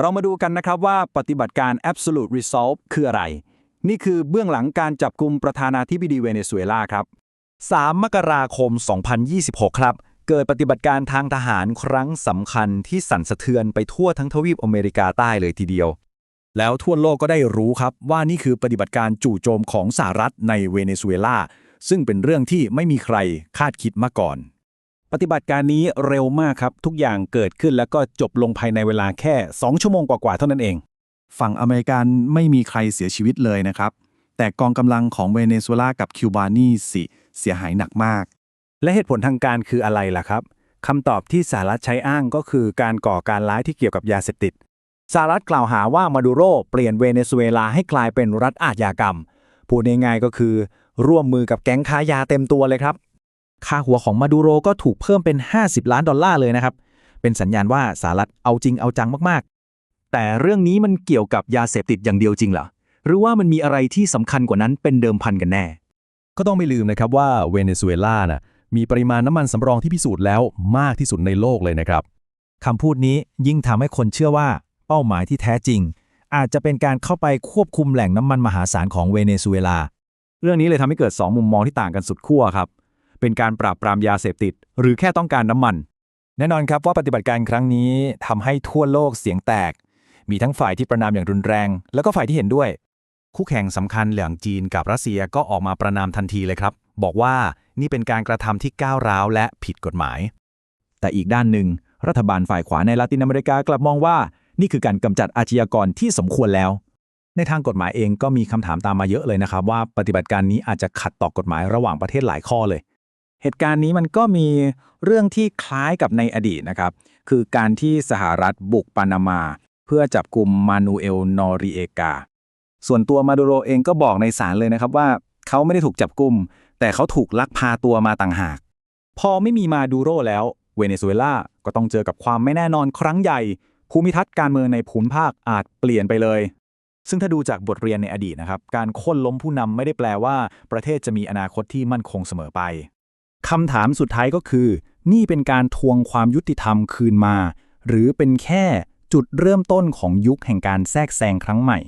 เรามาดูกันนะครับว่าปฏิบัติการ absolute resolve คืออะไร นี่คือเบื้องหลังการจับกลุ่มประธานาธิบดีเวเนซุเอลาครับ 3 มกราคม 2026 ครับ เกิดปฏิบัติการทางทหารครั้งสำคัญที่สั่นสะเทือนไปทั่วทั้งทวีปอเมริกาใต้เลยทีเดียว แล้วทั่วโลกก็ได้รู้ครับว่านี่คือปฏิบัติการจู่โจมของสหรัฐในเวเนซุเอลาซึ่งเป็นเรื่องที่ไม่มีใครคาดคิดมาก่อน ปฏิบัติการนี้เร็วมากครับ ทุกอย่างเกิดขึ้นแล้วก็จบลงภายในเวลาแค่ 2 ชั่วโมงกว่าๆเท่านั้นเอง ฝั่งอเมริกันไม่มีใครเสียชีวิตเลยนะครับ แต่กองกำลังของเวเนซุเอลากับคิวบานีสิเสียหายหนักมาก และเหตุผลทางการคืออะไรล่ะครับคำตอบที่สหรัฐใช้อ้างก็คือการก่อการร้ายที่เกี่ยวกับยาเสพติดสหรัฐกล่าวหาว่ามาดูโรเปลี่ยนเวเนซุเอลาให้กลายเป็นรัฐอาชญากรรม พูดง่ายๆก็คือ ร่วมมือกับแก๊งค้ายาเต็มตัวเลยครับ ค่าหัวของมาดูโรก็ถูกเพิ่มเป็น 50 ล้านดอลลาร์เลยนะครับ เป็นสัญญาณว่าสหรัฐเอาจริงเอาจังมากๆ แต่เรื่องนี้มันเกี่ยวกับยาเสพติดอย่างเดียวจริงเหรอ หรือว่ามันมีอะไรที่สำคัญกว่านั้นเป็นเดิมพันกันแน่ ก็ต้องไม่ลืมนะครับว่าเวเนซุเอลานะมีปริมาณน้ำมันสำรองที่พิสูจน์แล้วมากที่สุดในโลกเลยนะครับคำพูดนี้ยิ่งทำให้คนเชื่อว่าเป้าหมายที่แท้จริง อาจจะเป็นการเข้าไปควบคุมแหล่งน้ำมันมหาศาลของเวเนซุเอลา เรื่องนี้เลยทำให้เกิด 2 มุมมองที่ต่างกันสุดขั้วครับ เป็นการปราบปรามยาเสพติด หรือแค่ต้องการน้ำมัน แน่นอนครับว่าปฏิบัติการครั้งนี้ทำให้ทั่วโลกเสียงแตก มีทั้งฝ่ายที่ประนามอย่างรุนแรง แล้วก็ฝ่ายที่เห็นด้วย คู่แข่งสำคัญอย่างจีนกับรัสเซียก็ออกมาประนามทันทีเลยครับ บอกว่านี่เป็นการกระทำที่ก้าวร้าวและผิดกฎหมาย แต่อีกด้านหนึ่ง รัฐบาลฝ่ายขวาในลาตินอเมริกากลับมองว่า นี่คือการกำจัดอาชญากรที่สมควรแล้วในทางกฎหมายเองก็มีคำถามตามมาเยอะเลยนะครับ ว่าปฏิบัติการนี้อาจจะขัดต่อกฎหมายระหว่างประเทศหลายข้อเลย เหตุการณ์นี้มันก็มีเรื่องที่คล้ายกับในอดีตนะครับ คือการที่สหรัฐบุกปานามา เพื่อจับกลุ่มมานูเอล นอริเอกา ส่วนตัวมาดูโรเองก็บอกในศาลเลยนะครับว่าเขาไม่ได้ถูกจับกุมแต่เขาถูกลักพาตัวมาต่างหาก พอไม่มีมาดูโรแล้ว เวเนซุเอลาก็ต้องเจอกับความไม่แน่นอนครั้งใหญ่ ภูมิทัศน์การเมืองในภูมิภาคอาจเปลี่ยนไปเลยซึ่งถ้าดูจากบทเรียนในอดีตนะครับ การโค่นล้มผู้นำไม่ได้แปลว่า ประเทศจะมีอนาคตที่มั่นคงเสมอไป คำถามสุดท้ายก็คือ นี่เป็นการทวงความยุติธรรมคืนมา หรือเป็นแค่จุดเริ่มต้นของยุคแห่งการแทรกแซงครั้งใหม่